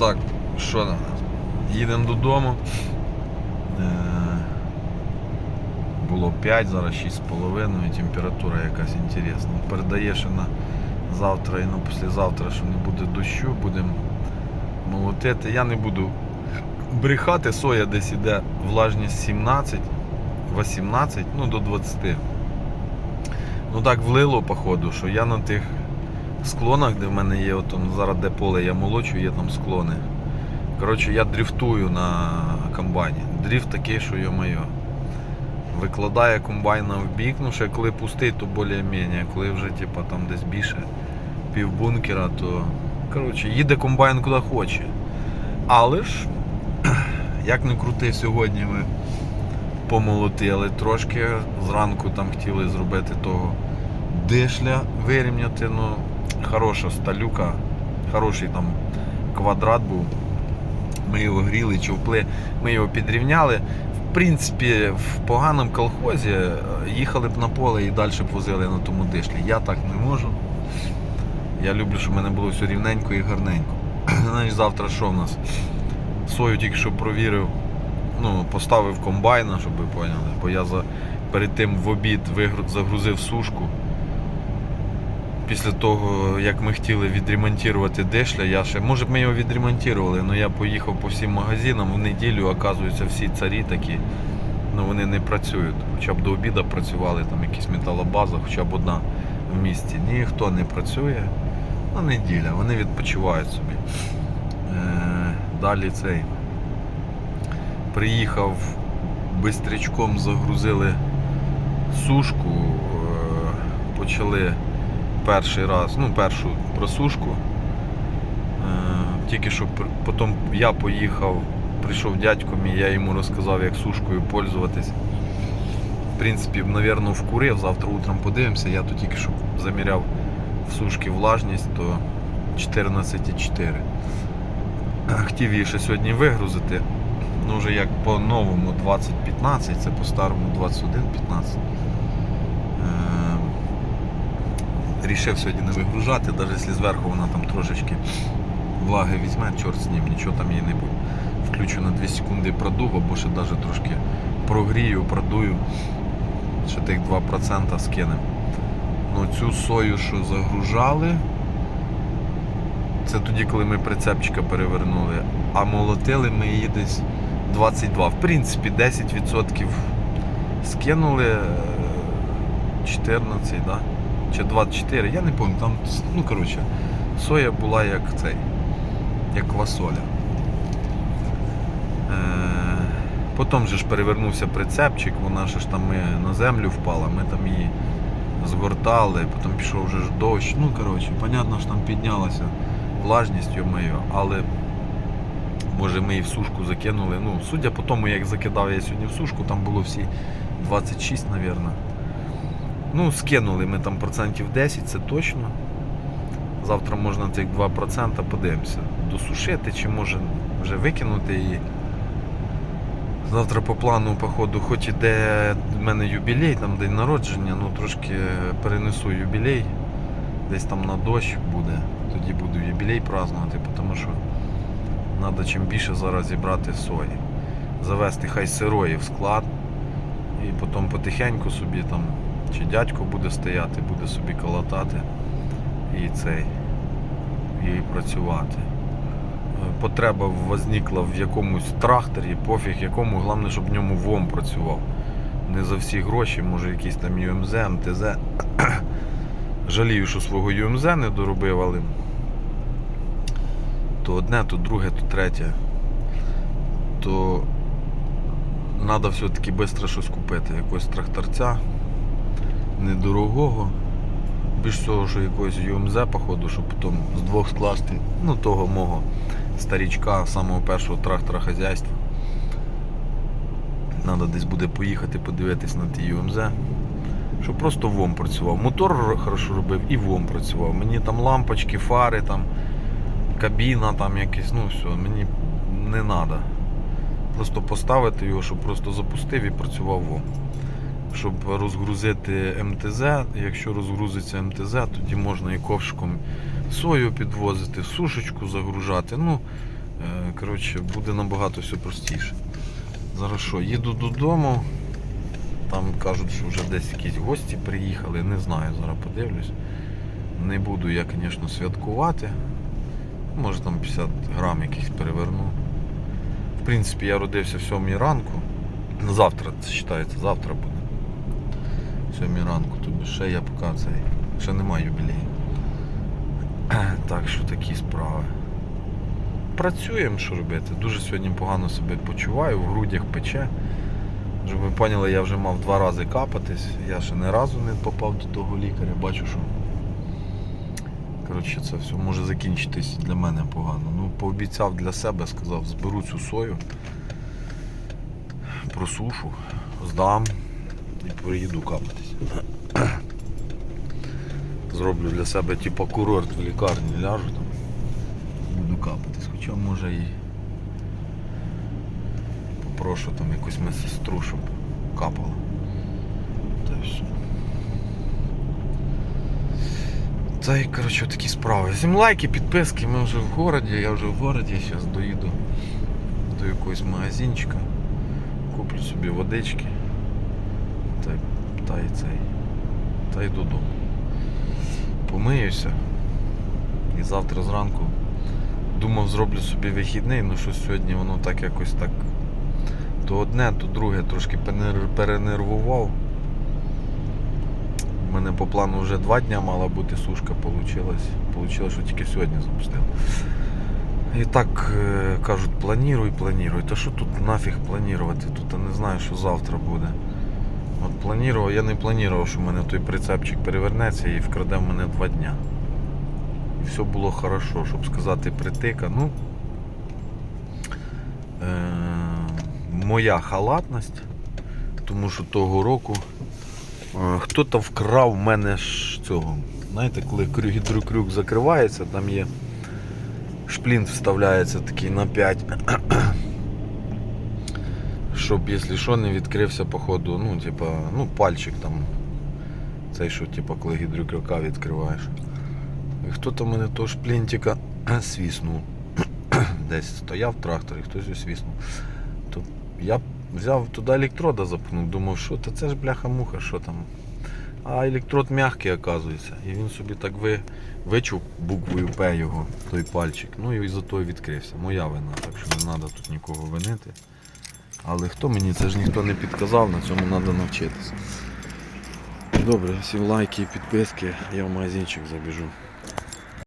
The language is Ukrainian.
Так, що? Їдемо додому. Е, Було 5, зараз 6,5, температура якась інтересна. Передає, що на завтра і на післязавтра, що не буде дощу, будемо молотити. Я не буду брехати, соя десь іде влажність 17, 18, ну до 20. Ну так влило, походу, що я на тих склонах, де в мене є, от, зараз де поле я молочу, є там склони. Коротше, я дрифтую на комбайні. Дрифт такий, що йо-моє. Викладає комбайна в бік, ну ще коли пустий, то більш-менш, коли вже типа, там десь більше півбункера, то коротше, їде комбайн куди хоче. Але ж, як не крути, сьогодні ми помолотили трошки. Зранку там хотіли зробити того дишля вирівняти. Ну, хороша сталюка, хороший там квадрат був. Ми його гріли, човпли, ми його підрівняли. В принципі, в поганому колхозі е, їхали б на поле і далі б возили на тому дишлі. Я так не можу. Я люблю, щоб в мене було все рівненько і гарненько. Знаєш, завтра що в нас? Сою тільки що провірив, ну, поставив комбайна, щоб ви поняли, бо я за, перед тим в обід вигру- загрузив сушку. Після того, як ми хотіли відремонтувати дешля, я ще, може б ми його відремонтували, але я поїхав по всім магазинам в неділю, оказується, всі царі такі, ну вони не працюють. Хоча б до обіду працювали, там якісь металобаза, хоча б одна в місті. Ніхто не працює. Ну, неділя, вони відпочивають собі. Е, далі цей. Приїхав бистрячком, загрузили сушку, е, почали перший раз, ну, першу просушку. Е, Тільки що потім я поїхав, прийшов дядько мій, я йому розказав, як сушкою пользуватись. В принципі, напевно, вкурив, завтра утром подивимося. Я тут тільки що заміряв в сушки влажність, то 14,4. Е, Хотів її ще сьогодні вигрузити. Ну, вже як по-новому 20-15, це по-старому 21-15. Е, Рішив сьогодні не вигружати, навіть якщо зверху вона там трошечки влаги візьме, чорт з ним, нічого там їй не буде. Включу на 2 секунди продув, або ще навіть трошки прогрію, продую. Ще тих 2% скинемо. Ну цю сою, що загружали, це тоді, коли ми прицепчика перевернули, а молотили ми її десь 22. В принципі, 10% скинули е, 14, да? Чи 24, я не пам'ятаю, там, ну коротше, соя була як цей, як квасоля. Е, Потім же ж перевернувся прицепчик, вона ж там ми на землю впала, ми там її згортали, потім пішов вже ж дощ. Ну, коротше, понятно, що там піднялася влажність, йо-моє, але може ми і в сушку закинули. Ну, судя по тому, як закидав я сьогодні в сушку, там було всі 26, мабуть. Ну, скинули ми там процентів 10, це точно. Завтра можна цих 2% подивимося. Досушити чи може вже викинути її. Завтра по плану, походу, хоч іде в мене юбілей, там день народження, ну трошки перенесу юбілей. Десь там на дощ буде. Тоді буду юбілей празднувати, тому що треба чим більше зараз зібрати сої. Завести хай сирої в склад. І потім потихеньку собі там, чи дядько буде стояти, буде собі колотати і цей, і працювати. Е, Потреба возникла в якомусь тракторі, пофіг якому, головне, щоб в ньому ВОМ працював. Не за всі гроші, може якийсь там ЮМЗ, МТЗ. Жалію, що свого ЮМЗ не доробив, але то одне, то друге, то третє. То треба все-таки швидко щось купити. Якогось тракторця недорогого. Більш всього, що якогось ЮМЗ, походу, щоб потім з двох скласти, ну того мого старічка, самого першого трактора хазяйства. Треба десь буде поїхати, подивитись на ті ЮМЗ. Щоб просто ВОМ працював. Мотор хорошо робив і ВОМ працював. Мені там лампочки, фари, там, кабіна там якась, ну все, мені не треба. Просто поставити його, щоб просто запустив і працював ВОМ. Щоб розгрузити МТЗ, якщо розгрузиться МТЗ, тоді можна і ковшиком сою підвозити, сушечку загружати. Ну, Е, Коротше, буде набагато все простіше. Зараз що, їду додому. Там кажуть, що вже десь якісь гості приїхали, не знаю, зараз подивлюсь. Не буду я, звісно, святкувати. Може там 50 грам якихось переверну. В принципі, я родився в 7 ранку. Завтра, це вважається, завтра буде. В 7 ранку, тобі ще я поки цей. Ще немає юбілею. Так що такі справи. Працюємо, що робити. Дуже сьогодні погано себе почуваю, в грудях пече. Щоб ви поняли, я вже мав два рази капатись. Я ще не разу не попав до того лікаря. Бачу, що коротше, це все може закінчитись для мене погано. Ну, пообіцяв для себе, сказав, зберу цю сою, просушу, здам приїду капатись. Зроблю для себе типу курорт в лікарні, ляжу там. Буду капатись. Хоча може і попрошу там якусь медсестру, щоб капала. Та й все. Та й коротше такі справи. Всім лайки, підписки, ми вже в городі, я вже в городі, зараз доїду до якогось магазинчика, куплю собі водички. Та, й- цей. Та й додому. Помиюся. І завтра зранку думав зроблю собі вихідний, ну що сьогодні воно так якось так то одне, то друге трошки перенервував. У мене по плану вже два дня мала бути сушка, получилось. Получилось, що тільки сьогодні запустив. І так е, кажуть, плануй, плануй. Та що тут нафіг планувати? Тут я не знаю, що завтра буде. От планував, я не планував, що в мене той прицепчик перевернеться і вкраде в мене два дня. І все було хорошо, щоб сказати притика. Ну, е- моя халатність, тому що того року е, хто-то вкрав в мене ж цього. Знаєте, коли гідрокрюк закривається, там є шплінт вставляється такий на 5. Щоб, якщо що, не відкрився, походу, ну, типа, ну, пальчик там. Цей, що, типа, коли гідрокрюка відкриваєш. І хто-то мене того шплінтика свіснув. Десь стояв трактор і хтось свіснув. То я взяв туди електрода запнув, думав, що то це ж бляха-муха, що там. А електрод м'який, оказується. І він собі так ви, вичув буквою П його, той пальчик. Ну і за то і відкрився. Моя вина, так що не треба тут нікого винити. Але хто мені це ж ніхто не підказав, на цьому треба навчитися. Добре, всім лайки і підписки, я в магазинчик забіжу.